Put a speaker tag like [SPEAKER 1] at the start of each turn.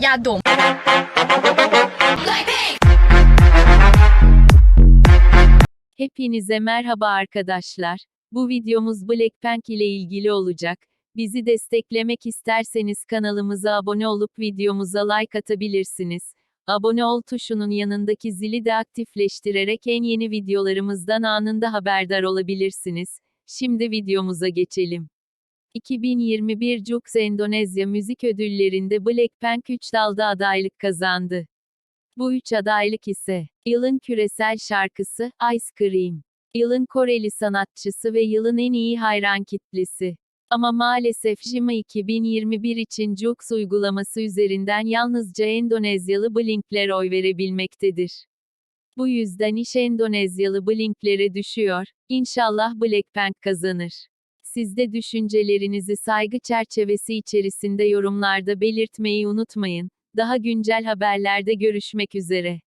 [SPEAKER 1] Я дома. Hepinize merhaba arkadaşlar. Bu videomuz Blackpink ile ilgili olacak. Bizi desteklemek isterseniz kanalımıza abone olup videomuza like atabilirsiniz. Abone ol tuşunun yanındaki zili de aktifleştirerek en yeni videolarımızdan anında haberdar olabilirsiniz. Şimdi videomuza geçelim. 2021 Jux Endonezya Müzik Ödülleri'nde Blackpink 3 dalda adaylık kazandı. Bu üç adaylık ise, yılın küresel şarkısı, Ice Cream, yılın Koreli sanatçısı ve yılın en iyi hayran kitlesi. Ama maalesef JIMA 2021 için Jux uygulaması üzerinden yalnızca Endonezyalı Blink'ler oy verebilmektedir. Bu yüzden iş Endonezyalı Blink'lere düşüyor, İnşallah Blackpink kazanır. Siz de düşüncelerinizi saygı çerçevesi içerisinde yorumlarda belirtmeyi unutmayın. Daha güncel haberlerde görüşmek üzere.